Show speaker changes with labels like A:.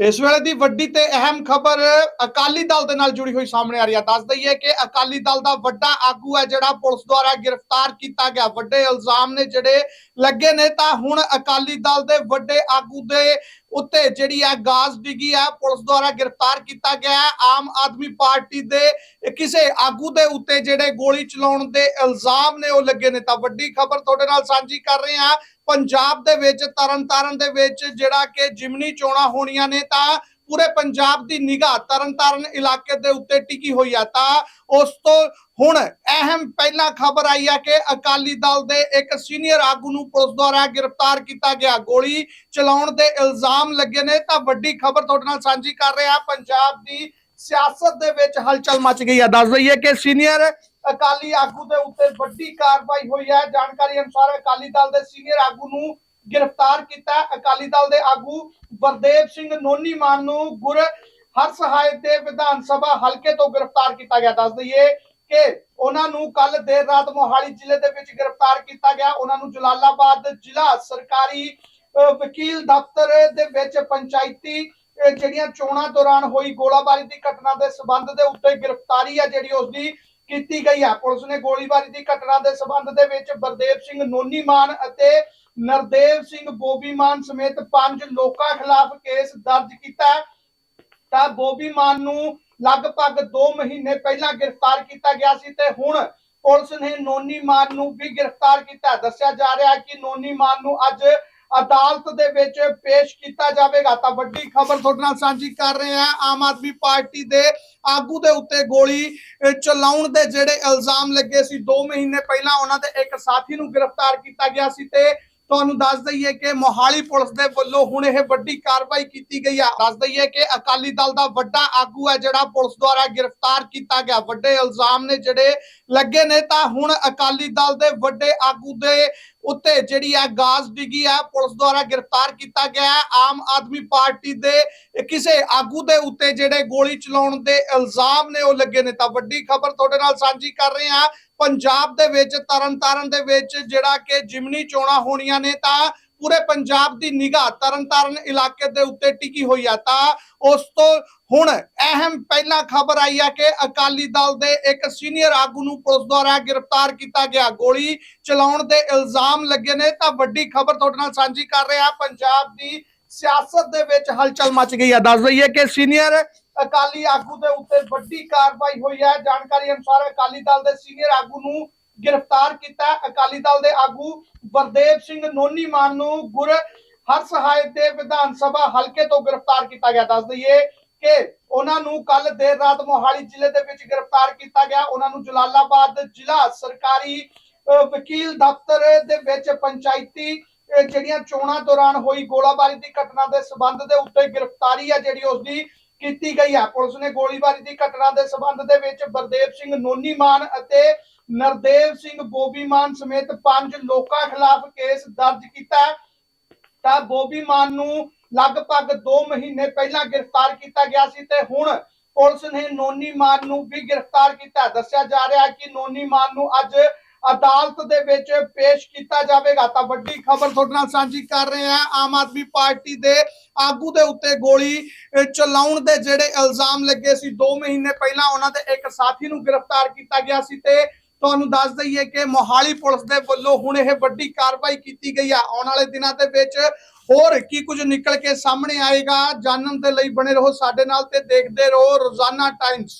A: ਇਸ ਵੇਲੇ ਦੀ ਵੱਡੀ ਤੇ ਅਹਿਮ ਖਬਰ ਅਕਾਲੀ ਦਲ ਦੇ ਨਾਲ ਜੁੜੀ ਹੋਈ ਸਾਹਮਣੇ ਆ ਰਹੀ ਹੈ ਦੱਸ ਦਈਏ ਕਿ ਅਕਾਲੀ ਦਲ ਦਾ ਵੱਡਾ ਆਗੂ ਹੈ ਜਿਹੜਾ ਪੁਲਿਸ ਦੁਆਰਾ ਗ੍ਰਿਫਤਾਰ ਕੀਤਾ ਗਿਆ। ਵੱਡੇ ਇਲਜ਼ਾਮ ਨੇ ਜਿਹੜੇ ਲੱਗੇ ਨੇ ਤਾਂ ਹੁਣ ਅਕਾਲੀ ਦਲ ਦੇ ਵੱਡੇ ਆਗੂ ਦੇ ਉੱਤੇ ਜਿਹੜੀ ਹੈ ਗਾਜ਼ ਡਿੱਗੀ ਹੈ ਪੁਲਿਸ ਦੁਆਰਾ ਗ੍ਰਿਫਤਾਰ ਕੀਤਾ ਗਿਆ ਹੈ। ਆਮ ਆਦਮੀ ਪਾਰਟੀ ਦੇ ਕਿਸੇ ਆਗੂ ਦੇ ਉੱਤੇ ਜਿਹੜੇ ਗੋਲੀ ਚਲਾਉਣ ਦੇ ਇਲਜ਼ਾਮ ਨੇ, ਉਹ ਲੱਗੇ ਨੇ। ਤਾਂ ਵੱਡੀ ਖਬਰ ਤੁਹਾਡੇ ਨਾਲ ਸਾਂਝੀ ਕਰ ਰਹੇ ਹਾਂ। ਪੰਜਾਬ ਦੇ ਵਿੱਚ, ਤਰਨਤਾਰਨ ਦੇ ਵਿੱਚ ਜਿਹੜਾ ਕਿ ਜਿਮਨੀ ਚੋਣਾਂ ਹੋਣੀਆਂ ਨੇ, ਤਾਂ ਪੂਰੇ ਪੰਜਾਬ ਦੀ ਨਿਗਾਹ ਤਰਨਤਾਰਨ ਇਲਾਕੇ ਦੇ ਉੱਤੇ ਟਿਕੀ ਹੋਈ ਆ ਤਾਂ ਉਸ ਤੋਂ ਹੁਣ ਅਹਿਮ ਪਹਿਲਾ ਖਬਰ ਆਈ ਹੈ ਕਿ ਅਕਾਲੀ ਦਲ ਦੇ ਇੱਕ ਸੀਨੀਅਰ ਆਗੂ ਨੂੰ ਪੁਲਿਸ ਦੁਆਰਾ ਗ੍ਰਿਫਤਾਰ ਕੀਤਾ ਗਿਆ। ਗੋਲੀ ਚਲਾਉਣ ਦੇ ਇਲਜ਼ਾਮ ਲੱਗੇ ਨੇ ਤਾਂ ਵੱਡੀ ਖਬਰ ਤੁਹਾਡੇ ਨਾਲ ਸਾਂਝੀ ਕਰ ਰਿਹਾ। ਪੰਜਾਬ ਦੀ ਸਿਆਸਤ ਦੇ ਵਿੱਚ ਹਲਚਲ ਮਚ ਗਈ ਹੈ ਦੱਸ ਦਈਏ ਕਿ ਸੀਨੀਅਰ ਅਕਾਲੀ ਆਗੂ ਦੇ ਉੱਤੇ ਵੱਡੀ ਕਾਰਵਾਈ ਹੋਈ ਹੈ ਜਾਣਕਾਰੀ ਅਨੁਸਾਰ ਅਕਾਲੀ ਦਲ ਦੇ ਸੀਨੀਅਰ ਆਗੂ ਨੂੰ ਗ੍ਰਿਫਤਾਰ ਕੀਤਾ। ਅਕਾਲੀ ਦਲ ਦੇ ਆਗੂ ਵਰਦੇਵ ਸਿੰਘ ਨੋਨੀ ਮਾਨ ਨੂੰ ਗੁਰ ਹਰਸਹਾਏ ਦੇ ਵਿਧਾਨ ਸਭਾ ਹਲਕੇ ਤੋਂ ਗ੍ਰਿਫਤਾਰ ਕੀਤਾ ਗਿਆ। ਦੱਸ ਦਈਏ ਕਿ ਉਹਨਾਂ ਨੂੰ ਕੱਲ ਦੇਰ ਰਾਤ ਮੋਹਾਲੀ ਜ਼ਿਲ੍ਹੇ ਦੇ ਵਿੱਚ ਗ੍ਰਿਫਤਾਰ ਕੀਤਾ ਗਿਆ। ਉਹਨਾਂ ਨੂੰ ਜਲਾਲਾਬਾਦ ਜ਼ਿਲ੍ਹਾ ਸਰਕਾਰੀ ਵਕੀਲ ਦਫ਼ਤਰ ਦੇ ਵਿੱਚ ਪੰਚਾਇਤੀ ਜਿਹੜੀਆਂ ਚੋਣਾਂ ਦੌਰਾਨ ਹੋਈ ਗੋਲਾਬਾਰੀ ਦੀ ਘਟਨਾ ਦੇ ਸਬੰਧ ਦੇ ਉੱਤੇ ਗ੍ਰਿਫਤਾਰੀ ਹੈ ਜਿਹੜੀ ਉਸ ਦੀ ਕੀਤੀ ਗਈ ਹੈ ਪੁਲਿਸ ਨੇ ਗੋਲੀਬਾਰੀ ਦੀ ਘਟਨਾ ਦੇ ਸਬੰਧ ਦੇ ਵਿੱਚ ਬਰਦੇਵ ਸਿੰਘ ਨੋਨੀ ਮਾਨ ਅਤੇ ਨਰਦੇਵ ਸਿੰਘ ਬੋਬੀ ਮਾਨ ਸਮੇਤ ਪੰਜ ਲੋਕਾਂ ਖਿਲਾਫ ਕੇਸ ਦਰਜ ਕੀਤਾ ਤਾਂ ਬੋਬੀ ਮਾਨ ਨੂੰ ਲਗਭਗ 2 ਮਹੀਨੇ ਪਹਿਲਾਂ ਗ੍ਰਿਫਤਾਰ ਕੀਤਾ ਗਿਆ ਸੀ ਤੇ ਹੁਣ ਪੁਲਿਸ ਨੇ ਨੋਨੀ ਮਾਨ ਨੂੰ ਵੀ ਗ੍ਰਿਫਤਾਰ ਕੀਤਾ ਦੱਸਿਆ ਜਾ ਰਿਹਾ ਹੈ ਕਿ ਨੋਨੀ ਮਾਨ ਨੂੰ ਅੱਜ ਅਦਾਲਤ ਦੇ ਵਿੱਚ ਪੇਸ਼ ਕੀਤਾ ਜਾਵੇਗਾ। ਤਾਂ ਵੱਡੀ ਖਬਰ ਤੁਹਾਡੇ ਨਾਲ ਸਾਂਝੀ ਕਰ ਰਹੇ ਹਾਂ। ਆਮ ਆਦਮੀ ਪਾਰਟੀ ਦੇ ਆਗੂ ਦੇ ਉੱਤੇ ਗੋਲੀ ਚਲਾਉਣ ਦੇ ਜਿਹੜੇ ਇਲਜ਼ਾਮ ਲੱਗੇ ਸੀ 2 ਮਹੀਨੇ ਪਹਿਲਾਂ ਉਹਨਾਂ ਦੇ ਇੱਕ ਸਾਥੀ ਨੂੰ ਗ੍ਰਿਫਤਾਰ ਕੀਤਾ ਗਿਆ ਸੀ ਤੇ ਤੁਹਾਨੂੰ ਦੱਸ ਦਈਏ ਕਿ ਮੋਹਾਲੀ ਪੁਲਿਸ ਦੇ ਵੱਲੋਂ ਹੁਣ ਇਹ ਵੱਡੀ ਕਾਰਵਾਈ ਕੀਤੀ ਗਈ ਹੈ ਦੱਸ ਦਈਏ ਕਿ ਅਕਾਲੀ ਦਲ ਦਾ ਵੱਡਾ ਆਗੂ ਹੈ ਜਿਹੜਾ ਪੁਲਿਸ ਦੁਆਰਾ ਗ੍ਰਿਫਤਾਰ ਕੀਤਾ ਗਿਆ। ਵੱਡੇ ਇਲਜ਼ਾਮ ਨੇ ਜਿਹੜੇ ਲੱਗੇ ਨੇ ਤਾਂ ਹੁਣ ਅਕਾਲੀ ਦਲ ਦੇ ਵੱਡੇ ਆਗੂ ਦੇ ਉੱਤੇ ਜਿਹੜੀ ਹੈ ਗਾਜ਼ ਡਿੱਗੀ ਹੈ ਪੁਲਿਸ ਦੁਆਰਾ ਗ੍ਰਿਫਤਾਰ ਕੀਤਾ ਗਿਆ ਹੈ। ਆਮ ਆਦਮੀ ਪਾਰਟੀ ਦੇ ਕਿਸੇ ਆਗੂ ਦੇ ਉੱਤੇ ਜਿਹੜੇ ਗੋਲੀ ਚਲਾਉਣ ਦੇ ਇਲਜ਼ਾਮ ਨੇ ਉਹ ਲੱਗੇ ਨੇ। ਤਾਂ ਵੱਡੀ ਖਬਰ ਤੁਹਾਡੇ ਨਾਲ ਸਾਂਝੀ ਕਰ ਰਹੇ ਹਾਂ। ਪੰਜਾਬ ਦੇ ਵਿੱਚ, ਤਰਨਤਾਰਨ ਦੇ ਵਿੱਚ ਜਿਹੜਾ ਕਿ ਜਿਮਨੀ ਚੋਣਾਂ ਹੋਣੀਆਂ ਨੇ, ਤਾਂ ਪੂਰੇ ਪੰਜਾਬ ਦੀ ਨਿਗਾਹ ਤਰਨਤਾਰਨ ਇਲਾਕੇ ਦੇ ਉੱਤੇ ਟਿਕੀ ਹੋਈ ਆ। ਤਾਂ ਉਸ ਤੋਂ ਹੁਣ ਅਹਿਮ ਪਹਿਲਾ ਖਬਰ ਆਈ ਹੈ ਕਿ ਅਕਾਲੀ ਦਲ ਦੇ ਇੱਕ ਸੀਨੀਅਰ ਆਗੂ ਨੂੰ ਪੁਲਿਸ ਦੁਆਰਾ ਗ੍ਰਿਫਤਾਰ ਕੀਤਾ ਗਿਆ। ਗੋਲੀ ਚਲਾਉਣ ਦੇ ਇਲਜ਼ਾਮ ਲੱਗੇ ਨੇ, ਤਾਂ ਵੱਡੀ ਖਬਰ ਤੁਹਾਡੇ ਨਾਲ ਸਾਂਝੀ ਕਰ ਰਿਹਾ। ਪੰਜਾਬ ਦੀ ਸਿਆਸਤ ਦੇ ਵਿੱਚ ਹਲਚਲ ਮਚ ਗਈ ਹੈ ਦੱਸ ਦਈਏ ਕਿ ਸੀਨੀਅਰ ਅਕਾਲੀ ਆਗੂ ਦੇ ਉੱਤੇ ਵੱਡੀ ਕਾਰਵਾਈ ਹੋਈ ਹੈ। ਜਾਣਕਾਰੀ ਅਨੁਸਾਰ ਅਕਾਲੀ ਦਲ ਦੇ ਸੀਨੀਅਰ ਆਗੂ ਨੂੰ ਗ੍ਰਿਫਤਾਰ ਕੀਤਾ ਅਕਾਲੀ ਦਲ ਦੇ ਆਗੂ ਵਰਦੇਵ ਸਿੰਘ ਨੋਨੀ ਮਾਨ ਨੂੰ ਗੁਰ ਹਰਸਹਾਏ ਦੇ ਵਿਧਾਨ ਸਭਾ ਹਲਕੇ ਤੋਂ ਗ੍ਰਿਫਤਾਰ ਕੀਤਾ ਗਿਆ। ਦੱਸ ਦਈਏ ਕਿ ਉਹਨਾਂ ਨੂੰ ਕੱਲ ਦੇਰ ਰਾਤ ਮੋਹਾਲੀ ਜ਼ਿਲ੍ਹੇ ਦੇ ਵਿੱਚ ਗ੍ਰਿਫਤਾਰ ਕੀਤਾ ਗਿਆ। ਉਹਨਾਂ ਨੂੰ ਜਲਾਲਾਬਾਦ ਜ਼ਿਲ੍ਹਾ ਸਰਕਾਰੀ ਵਕੀਲ ਦਫ਼ਤਰ ਦੇ ਵਿੱਚ ਪੰਚਾਇਤੀ ਜਿਹੜੀਆਂ ਚੋਣਾਂ ਦੌਰਾਨ ਹੋਈ ਗੋਲਾਬਾਰੀ ਦੀ ਘਟਨਾ ਦੇ ਸਬੰਧ ਦੇ ਉੱਤੇ ਗ੍ਰਿਫਤਾਰੀ ਹੈ। ਜਿਹੜੀ ਉਸ ਦੀ ਕੀਤੀ ਗਈ ਹੈ ਪੁਲਿਸ ਨੇ ਗੋਲੀਬਾਰੀ ਦੀ ਘਟਨਾ ਦੇ ਸਬੰਧ ਦੇ ਵਿੱਚ ਬਰਦੇਵ ਸਿੰਘ ਨੋਨੀ ਮਾਨ ਅਤੇ ਨਰਦੇਵ ਸਿੰਘ ਬੋਬੀ ਮਾਨ ਸਮੇਤ ਪੰਜ ਲੋਕਾਂ ਖਿਲਾਫ ਕੇਸ ਦਰਜ ਕੀਤਾ ਤਾਂ ਬੋਬੀ ਮਾਨ ਨੂੰ ਲਗਭਗ 2 ਮਹੀਨੇ ਪਹਿਲਾਂ ਗ੍ਰਿਫਤਾਰ ਕੀਤਾ ਗਿਆ ਸੀ ਤੇ ਹੁਣ ਪੁਲਿਸ ਨੇ ਨੋਨੀ ਮਾਨ ਨੂੰ ਵੀ ਗ੍ਰਿਫਤਾਰ ਕੀਤਾ ਦੱਸਿਆ ਜਾ ਰਿਹਾ ਹੈ ਕਿ ਨੋਨੀ ਮਾਨ ਨੂੰ ਅੱਜ ਅਦਾਲਤ ਦੇ ਵਿੱਚ ਪੇਸ਼ ਕੀਤਾ ਜਾਵੇਗਾ। ਤਾਂ ਵੱਡੀ ਖਬਰ ਤੁਹਾਡੇ ਨਾਲ ਸਾਂਝੀ ਕਰ ਰਹੇ ਹਾਂ। ਆਮ ਆਦਮੀ ਪਾਰਟੀ ਦੇ ਆਗੂ ਦੇ ਉੱਤੇ ਗੋਲੀ ਚਲਾਉਣ ਦੇ ਜਿਹੜੇ ਇਲਜ਼ਾਮ ਲੱਗੇ ਸੀ 2 ਮਹੀਨੇ ਪਹਿਲਾਂ ਉਹਨਾਂ ਦੇ ਇੱਕ ਸਾਥੀ ਨੂੰ ਗ੍ਰਿਫਤਾਰ ਕੀਤਾ ਗਿਆ ਸੀ ਤੇ ਤੁਹਾਨੂੰ ਦੱਸ ਦਈਏ ਕਿ ਮੋਹਾਲੀ ਪੁਲਿਸ ਦੇ ਵੱਲੋਂ ਹੁਣ ਇਹ ਵੱਡੀ ਕਾਰਵਾਈ ਕੀਤੀ ਗਈ ਆ। ਆਉਣ ਵਾਲੇ ਦਿਨਾਂ ਦੇ ਵਿੱਚ ਹੋਰ ਕੀ ਕੁਝ ਨਿਕਲ ਕੇ ਸਾਹਮਣੇ ਆਏਗਾ। ਜਾਣਨ ਦੇ ਲਈ ਬਣੇ ਰਹੋ ਸਾਡੇ ਨਾਲ ਤੇ ਦੇਖਦੇ ਰਹੋ ਰੋਜ਼ਾਨਾ ਟਾਈਮਸ